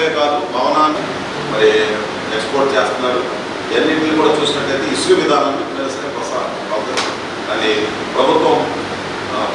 రైతులే కాదు భవనాన్ని మరి ఎక్స్పోర్ట్ చేస్తున్నారు. ఎన్నింటిని కూడా చూసినట్టయితే ఇసుక విధానాన్ని నిరసన అది ప్రభుత్వం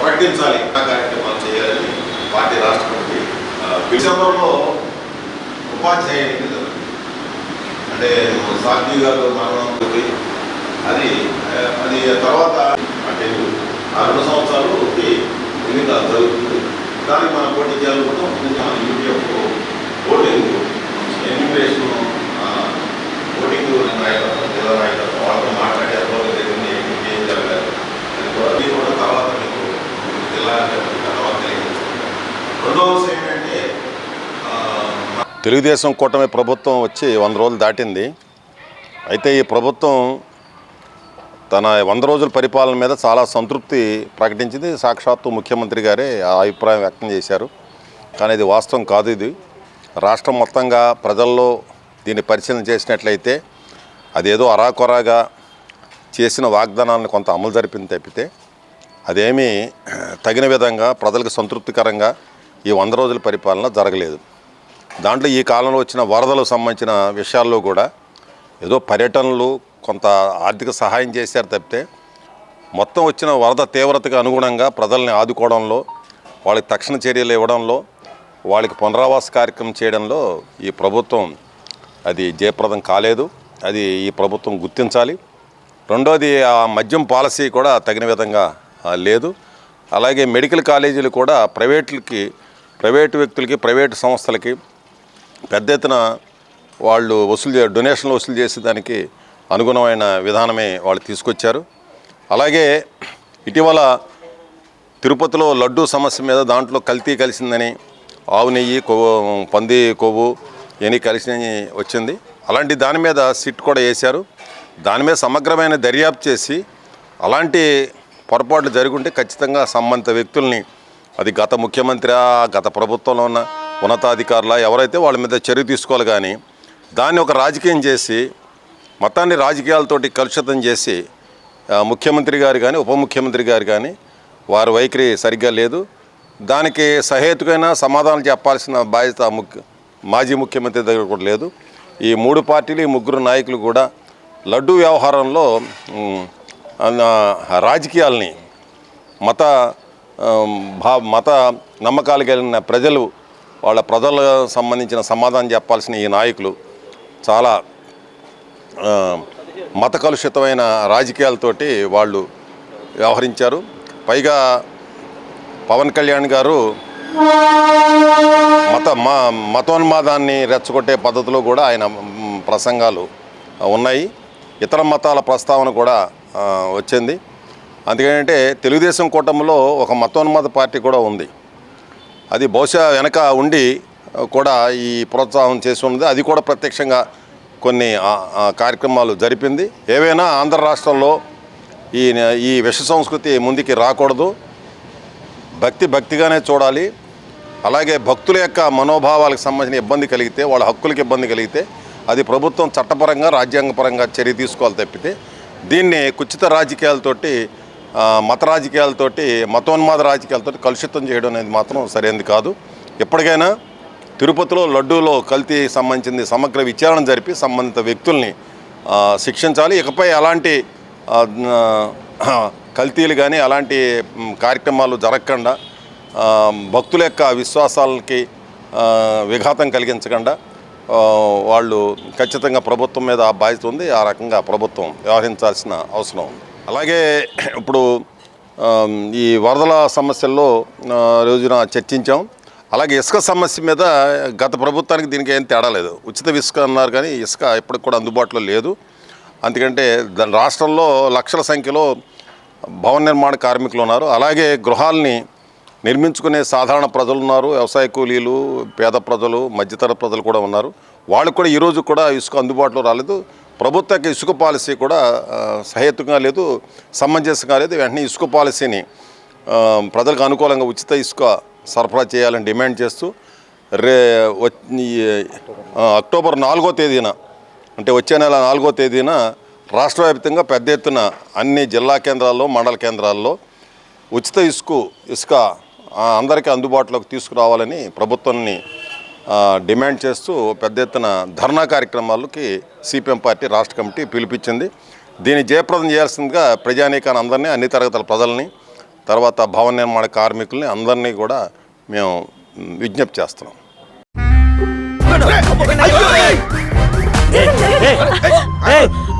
ప్రకటించాలి. కార్యక్రమాలు చేయాలని పార్టీ రాష్ట్రపతి డిసెంబర్లో ఉపాధ్యాయ అంటే సాక్షి గారు మరణం అది అది తర్వాత అంటే ఆ రెండు సంవత్సరాలు వివిధ జరుగుతుంది. దానికి మనం పోటీ చేయాలనుకుంటాం యూపీఎఫ్ ఓటింగ్ ఎన్నికేషన్ ఓటింగ్ నాయకత్వం జిల్లా నాయకత్వం వాళ్ళతో మాట్లాడి అర్థం జరిగింది ఏంటి, ఏం జరగలేదు అది కూడా అది కూడా తర్వాత మీకు జిల్లా తర్వాత తెలియజేస్తాం రెండవ విషయం ఏంటంటే తెలుగుదేశం కూటమి ప్రభుత్వం వచ్చి వంద రోజులు దాటింది. అయితే ఈ ప్రభుత్వం తన వంద రోజుల పరిపాలన మీద చాలా సంతృప్తి ప్రకటించింది. సాక్షాత్తు ముఖ్యమంత్రి గారే ఆ అభిప్రాయం వ్యక్తం చేశారు. కానీ ఇది వాస్తవం కాదు ఇది. రాష్ట్రం మొత్తంగా ప్రజల్లో దీన్ని పరిశీలన చేసినట్లయితే అదేదో అరాకొరాగా చేసిన వాగ్దానాలను కొంత అమలు జరిపింది తప్పితే అదేమీ తగిన విధంగా ప్రజలకు సంతృప్తికరంగా ఈ వంద రోజుల పరిపాలన జరగలేదు. దాంట్లో ఈ కాలంలో వచ్చిన వరదలకు సంబంధించిన విషయాల్లో కూడా ఏదో పర్యటనలు కొంత ఆర్థిక సహాయం చేశారు తప్పితే మొత్తం వచ్చిన వరద తీవ్రతకు అనుగుణంగా ప్రజల్ని ఆదుకోవడంలో వాళ్ళకి తక్షణ చర్యలు ఇవ్వడంలో వాళ్ళకి పునరావాస కార్యక్రమం చేయడంలో ఈ ప్రభుత్వం అది జయప్రదం కాలేదు. అది ఈ ప్రభుత్వం గుర్తించాలి. రెండోది ఆ మద్యం పాలసీ కూడా తగిన విధంగా లేదు. అలాగే మెడికల్ కాలేజీలు కూడా ప్రైవేట్లకి ప్రైవేటు వ్యక్తులకి ప్రైవేటు సంస్థలకి పెద్ద ఎత్తున వాళ్ళు వసూలు చే డొనేషన్లు వసూలు చేసేదానికి అనుగుణమైన విధానమే వాళ్ళు తీసుకొచ్చారు. అలాగే ఇటీవల తిరుపతిలో లడ్డూ సమస్య మీద దాంట్లో కల్తీ కలిసిందని ఆవు నెయ్యి కొవ్వు పంది కొవ్వు ఇవన్నీ కలిసి వచ్చింది. అలాంటి దాని మీద సిట్ కూడా వేశారు. దాని మీద సమగ్రమైన దర్యాప్తు చేసి అలాంటి పొరపాట్లు జరుగుంటే ఖచ్చితంగా సంబంధిత వ్యక్తుల్ని అది గత ముఖ్యమంత్రి గత ప్రభుత్వంలో ఉన్న ఉన్నతాధికారుల ఎవరైతే వాళ్ళ మీద చర్య తీసుకోవాలి కానీ దాన్ని ఒక రాజకీయం చేసి మతాన్ని రాజకీయాలతోటి కలుషితం చేసి ముఖ్యమంత్రి గారు కానీ ఉప ముఖ్యమంత్రి గారు కానీ వారి వైఖరి సరిగ్గా లేదు. దానికి సహేతుకైన సమాధానం చెప్పాల్సిన బాధ్యత ముఖ్య మాజీ ముఖ్యమంత్రి దగ్గర కూడా లేదు. ఈ మూడు పార్టీలు ఈ ముగ్గురు నాయకులు కూడా లడ్డూ వ్యవహారంలో రాజకీయాలని రాజకీయాల్ని మత భా మత నమ్మకాలు కలిగిన ప్రజలు వాళ్ళ ప్రజలకు సంబంధించిన సమాధానం చెప్పాల్సిన ఈ నాయకులు చాలా మత కలుషితమైన రాజకీయాలతోటి వాళ్ళు వ్యవహరించారు. పైగా పవన్ కళ్యాణ్ గారు మత మా మతోన్మాదాన్ని రెచ్చగొట్టే పద్ధతిలో కూడా ఆయన ప్రసంగాలు ఉన్నాయి. ఇతర మతాల ప్రస్తావన కూడా వచ్చింది. అందుకేంటంటే తెలుగుదేశం కూటమిలో ఒక మతోన్మాద పార్టీ కూడా ఉంది. అది బహుశా వెనక ఉండి కూడా ఈ ప్రోత్సాహం చేసి ఉన్నది. అది కూడా ప్రత్యక్షంగా కొన్ని కార్యక్రమాలు జరిపింది. ఏవైనా ఆంధ్ర రాష్ట్రంలో ఈ ఈ విష సంస్కృతి ముందుకి రాకూడదు. భక్తి భక్తిగానే చూడాలి. అలాగే భక్తుల యొక్క మనోభావాలకు సంబంధించిన ఇబ్బంది కలిగితే వాళ్ళ హక్కులకు ఇబ్బంది కలిగితే అది ప్రభుత్వం చట్టపరంగా రాజ్యాంగపరంగా చర్య తీసుకోవాలి తప్పితే దీన్ని కుచిత రాజకీయాలతోటి మత రాజకీయాలతోటి మతోన్మాద రాజకీయాలతోటి కలుషితం చేయడం అనేది మాత్రం సరైనది కాదు. ఎప్పటికైనా తిరుపతిలో లడ్డూలో కల్తీ సంబంధించింది సమగ్ర విచారణ జరిపి సంబంధిత వ్యక్తుల్ని శిక్షించాలి. ఇకపై అలాంటి కల్తీలు కానీ అలాంటి కార్యక్రమాలు జరగకుండా భక్తుల యొక్క విశ్వాసాలకి విఘాతం కలిగించకుండా వాళ్ళు ఖచ్చితంగా ప్రభుత్వం మీద ఆ బాధ్యత ఉంది. ఆ రకంగా ప్రభుత్వం వ్యవహరించాల్సిన అవసరం ఉంది. అలాగే ఇప్పుడు ఈ వరదల సమస్యల్లో రోజున చర్చించాం. అలాగే ఇసుక సమస్య మీద గత ప్రభుత్వానికి దీనికి ఏం తేడా లేదు. ఉచిత ఇసుక అన్నారు కానీ ఇసుక ఇప్పటికి కూడా అందుబాటులో లేదు. అందుకంటే దాని రాష్ట్రంలో లక్షల సంఖ్యలో భవన నిర్మాణ కార్మికులు ఉన్నారు. అలాగే గృహాల్ని నిర్మించుకునే సాధారణ ప్రజలు ఉన్నారు. వ్యవసాయ కూలీలు పేద ప్రజలు మధ్యతర ప్రజలు కూడా ఉన్నారు. వాళ్ళు కూడా ఈరోజు కూడా ఇసుక అందుబాటులో రాలేదు. ప్రభుత్వ ఇసుక పాలసీ కూడా సహేతుకంగా లేదు సమంజసంగా లేదు. వెంటనే ఇసుక పాలసీని ప్రజలకు అనుకూలంగా ఉచిత ఇసుక సరఫరా చేయాలని డిమాండ్ చేస్తూ రే వ- అక్టోబర్ నాలుగో తేదీన అంటే వచ్చే నెల నాలుగో తేదీన రాష్ట్ర వ్యాప్తంగా పెద్ద ఎత్తున అన్ని జిల్లా కేంద్రాల్లో మండల కేంద్రాల్లో ఉచిత ఇసుక ఇసుక అందరికీ అందుబాటులోకి తీసుకురావాలని ప్రభుత్వాన్ని డిమాండ్ చేస్తూ పెద్ద ఎత్తున ధర్నా కార్యక్రమాలకి సిపిఎం పార్టీ రాష్ట్ర కమిటీ పిలిపించింది. దీన్ని జయప్రదం చేయాల్సిందిగా ప్రజానీకాన్ని అందరినీ అన్ని తరగతుల ప్రజల్ని తర్వాత భవన నిర్మాణ కార్మికుల్ని అందరినీ కూడా మేము విజ్ఞప్తి చేస్తున్నాం.